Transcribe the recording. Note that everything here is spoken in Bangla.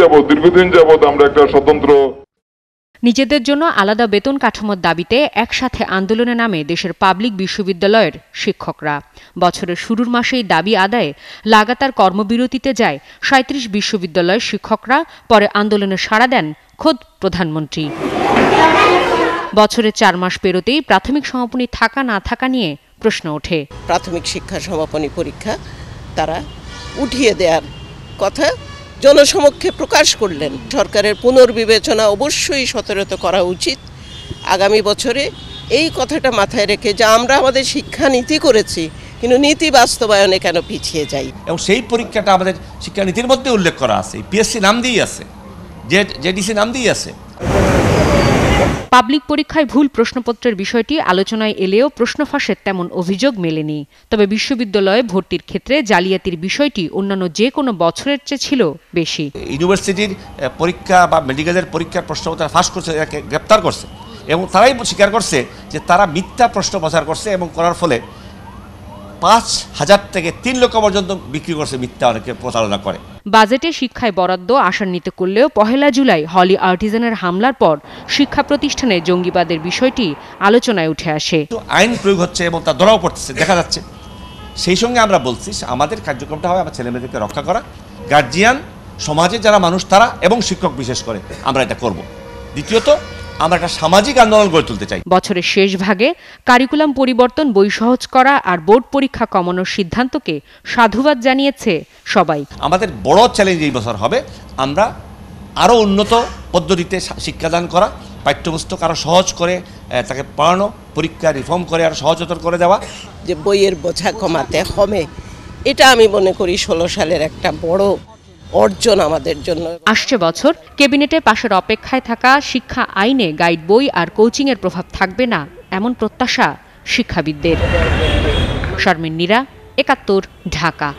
যাবৎ দীর্ঘদিন যাবৎ আমরা একটা স্বতন্ত্র নিজেদের জন্য আলাদা বেতন কাঠামোর দাবিতে একসাথে আন্দোলনে নামে দেশের পাবলিক বিশ্ববিদ্যালয়ের শিক্ষকরা। বছরের শুরুর মাসেই দাবি আদায়ে লাগাতার কর্মবিরতিতে যায় সাঁত্রিশ বিশ্ববিদ্যালয়ের শিক্ষকরা পরে আন্দোলনে সাড়া দেন খোদ প্রধানমন্ত্রী। বছরের চার মাস পেরোতেই প্রাথমিক সমাপনী থাকা না থাকা নিয়ে প্রশ্ন ওঠে। প্রাথমিক শিক্ষা সমাপনী পরীক্ষা তারা উঠিয়ে দেওয়ার কথা জনসমক্ষে প্রকাশ করলেন। সরকারের পুনর্বিবেচনা অবশ্যই সতর্ক করা উচিত। আগামী বছরে এই কথাটা মাথায় রেখে যে আমরা আমাদের শিক্ষানীতি করেছি, কিন্তু নীতি বাস্তবায়নে কেন পিছিয়ে যাই? এবং সেই পরীক্ষাটা আমাদের শিক্ষানীতির মধ্যে উল্লেখ করা আছে। পিএসসি নাম দিয়েই আছে। জেড জেডিসি নাম দিয়েই আছে। পাবলিক পরীক্ষায় ভুল প্রশ্নপত্রের বিষয়টি আলোচনায় এলেও প্রশ্ন ফাঁসের তেমন অভিযোগ মেলেনি। তবে বিশ্ববিদ্যালয়ে ভর্তির ক্ষেত্রে জালিয়াতির বিষয়টি অন্যান্য যে কোনো বছরের চেয়ে ছিল বেশি। ইউনিভার্সিটির পরীক্ষা বা মেডিকেলের পরীক্ষার প্রশ্নপত্র ফাঁস করছে গ্রেপ্তার করছে এবং তারাই স্বীকার করছে যে তারা মিথ্যা প্রশ্ন প্রচার করছে এবং করার ফলে পাঁচ হাজার থেকে তিন লক্ষ পর্যন্ত বিক্রি করছে মিথ্যা অনেকে প্রচারণা করে। বাজেটে শিক্ষায় বরাদ্দ আশান্বিত করলেও পহেলা জুলাই হলি আর্টিজানের হামলার পর শিক্ষা প্রতিষ্ঠানে জঙ্গিবাদের বিষয়টি আলোচনায় উঠে আসে। আইন প্রয়োগ হচ্ছে এবং তা ধরাও পড়তেছে, দেখা যাচ্ছে। সেই সঙ্গে আমরা বলছি আমাদের কার্যক্রমটা হবে আমার ছেলেমেয়েদেরকে রক্ষা করা গার্জিয়ান সমাজে যারা মানুষ তারা এবং শিক্ষক বিশেষ করে, আমরা এটা করব। দ্বিতীয়ত আমরা একটা সামাজিক আন্দোলন গড়ে তুলতে চাই। বছরের শেষ ভাগে কারিকুলাম পরিবর্তন বই সহজ করা আর বোর্ড পরীক্ষা কমানোর সিদ্ধান্তকে সাধুবাদ জানিয়েছে সবাই। আমাদের বড় চ্যালেঞ্জ এই বছর হবে আমরা আরও উন্নত পদ্ধতিতে শিক্ষাদান করা পাঠ্যপুস্তক আরও সহজ করে তাকে পড়ানো পরীক্ষা রিফর্ম করে আরও সহজতর করে দেওয়া। যে বইয়ের বোঝা কমাতে হবে এটা আমি মনে করি ষোলো সালের একটা বড় অর্জন আমাদের জন্য। আসছে বছর কেবিনেটে পাশের অপেক্ষায় থাকা শিক্ষা আইনে গাইড বই আর কোচিংয়ের প্রভাব থাকবে না, এমন প্রত্যাশা শিক্ষাবিদদের। শারমিন নীরা, একাত্তর, ঢাকা।